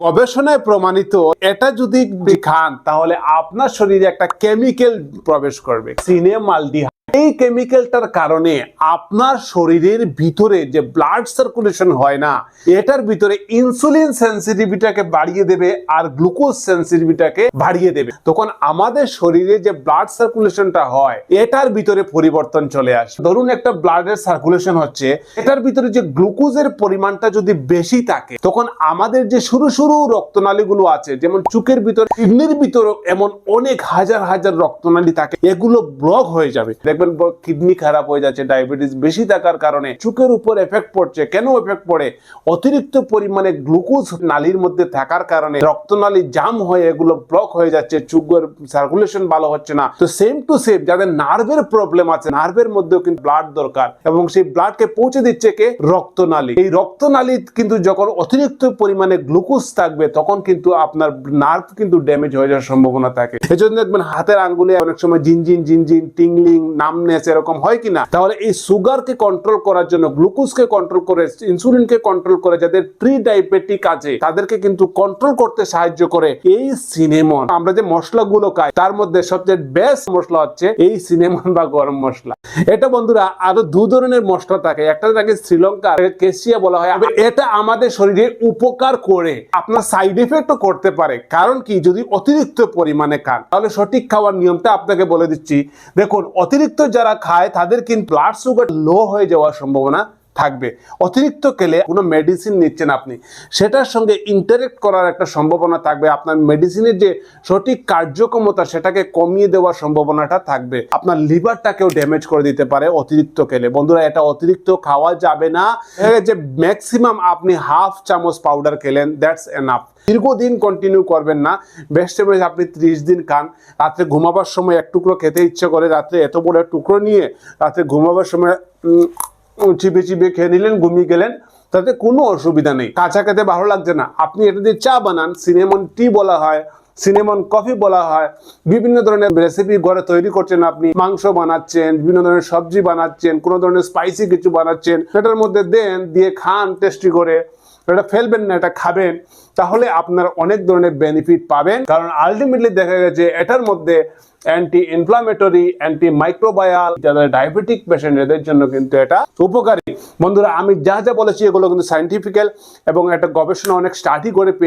গবেষণায় প্রমাণিত এটা যদি খান তাহলে আপনার শরীরে একটা কেমিক্যাল প্রবেশ করবে। সিনেমালডিহাইড এই কেমিক্যালটার কারণে আপনার শরীরের ভিতরে যে ব্লাড সার্কুলেশন হয় না, এটার ভিতরে ইনসুলিন সেন্সিটিভিটাকে বাড়িয়ে দেবে আর গ্লুকোজ সেন্সিটিভিটাকে বাড়িয়ে দেবে। তখন আমাদের শরীরে যে ব্লাড সার্কুলেশনটা হয়, এটার ভিতরে পরিবর্তন চলে আসে। ধরুন একটা ব্লাডের সার্কুলেশন হচ্ছে, এটার ভিতরে যে গ্লুকোজের পরিমাণটা যদি বেশি থাকে, তখন আমাদের যে শুরু সরু রক্তনালীগুলো আছে, যেমন চোখের ভিতরে, কিডনির ভিতরে এমন অনেক হাজার হাজার রক্তনালী থাকে, এগুলো ব্লক হয়ে যাবে। দেখবেন কিডনি খারাপ হয়ে যাচ্ছে ডায়াবেটিস বেশি থাকার কারণে চোখের উপর এফেক্ট পড়ছে। কেন এফেক্ট পড়ে? অতিরিক্ত পরিমাণে গ্লুকোজ নালীর মধ্যে থাকার কারণে রক্তনালী জাম হয়ে এগুলো ব্লক হয়ে যাচ্ছে চুগের সার্কুলেশন ভালো হচ্ছে না। তো সেম টু সেম যাদের নার্ভের প্রবলেম আছে নার্ভের মধ্যেও কিন্তু ব্লাড দরকার এবং সেই ব্লাডকে পৌঁছে দিচ্ছে কে? রক্তনালী। এই রক্তনালী কিন্তু যখন অতিরিক্ত পরিমাণে গ্লুকোজ থাকবে, তখন কিন্তু আপনার নার্ভ কিন্তু ড্যামেজ হয়ে যাওয়ার সম্ভাবনা থাকে। এজন্য দেখবেন হাতের আঙ্গুলে অনেক সময় জিনজিন জিনজিন টিংলিং নামনেস এরকম হয় কিনা? তাহলে এই সুগারকে কন্ট্রোল করার জন্য গ্লুকোজকে কন্ট্রোল করে ইনসুলিনকে কন্ট্রোল করে যাদের প্রি ডায়াবেটিক আছে, তাদেরকে কিন্তু কন্ট্রোল করতে সাহায্য করে এই সিনেমন আমরা যে মশলাগুলো খাই, তার মধ্যে সবচেয়ে বেস্ট মশলা হচ্ছে এই সিনেমন বা গরম মশলা। এটা বন্ধুরা আরও দু ধরনের মশলা থাকে। একটা থাকে শ্রীলঙ্কার কেশিয়া বলা হয়। এটা আমাদের শরীরে উপকার করে। আপনার সাইড এফেক্টও করতে পারে। কারণ কি? যদি অতিরিক্ত পরিমাণে খান, তাহলে সঠিক খাওয়ার নিয়মটা আপনাকে বলে দিচ্ছি। দেখুন, অতিরিক্ত যারা খায়, তাদের কিন্তু ব্লাড সুগার লো হয়ে যাওয়ার সম্ভাবনা থাকবে। অতিরিক্ত খেলে কোনো মেডিসিন নিচ্ছেন আপনি, সেটার সঙ্গে ইন্টারেক্ট করার একটা সম্ভাবনা থাকবে। আপনার মেডিসিনের যে সঠিক কার্যক্ষমতা, সেটাকে কমিয়ে দেওয়ার সম্ভাবনাটা থাকবে। আপনার লিভারটাকেও ড্যামেজ করে দিতে পারে অতিরিক্ত খেলে বন্ধুরা, এটা অতিরিক্ত খাওয়া যাবে না। যে ম্যাক্সিমাম আপনি হাফ চামচ পাউডার খেলেন দ্যাটস এনাফ দীর্ঘদিন কন্টিনিউ করবেন না। বেস্ট বেস্ট আপনি ত্রিশ দিন খান। রাত্রে ঘুমাবার সময় এক টুকরো খেতে ইচ্ছে করে, রাত্রে এত বড় টুকরো নিয়ে রাত্রে ঘুমাবার সময় চিপে চিপে খেয়ে নিলেন, ঘুমিয়ে গেলেন, তাতে কোনো অসুবিধা নেই। কাঁচা খেতে ভালো লাগছে না। আপনি এটা দিয়ে চা বানান সিনেমন টি বলা হয় সিনেমন কফি বলা হয়, বিভিন্ন ধরনের রেসিপি ঘরে তৈরি করছেন আপনি, মাংস বানাচ্ছেন, বিভিন্ন ধরনের সবজি বানাচ্ছেন, কোনো ধরনের স্পাইসি কিছু বানাচ্ছেন, সেটার মধ্যে দেন, দিয়ে খান টেস্টি করে। এটা ফেলবেন না, এটা খাবেন, তাহলে আপনারা অনেক ধরনের বেনিফিট পাবেন। কারণ আলটিমেটলি দেখা গেছে এটার মধ্যে অ্যান্টি ইনফ্লামেটরি অ্যান্টি মাইক্রোবায়াল যাদের ডায়াবেটিক পেশেন্ট এদের জন্য কিন্তু এটা উপকারী। বন্ধুরা, আমি যা যা বলেছি, এগুলো কিন্তু সাইন্টিফিক্যাল এবং একটা গবেষণা অনেক স্টাডি করে পেয়ে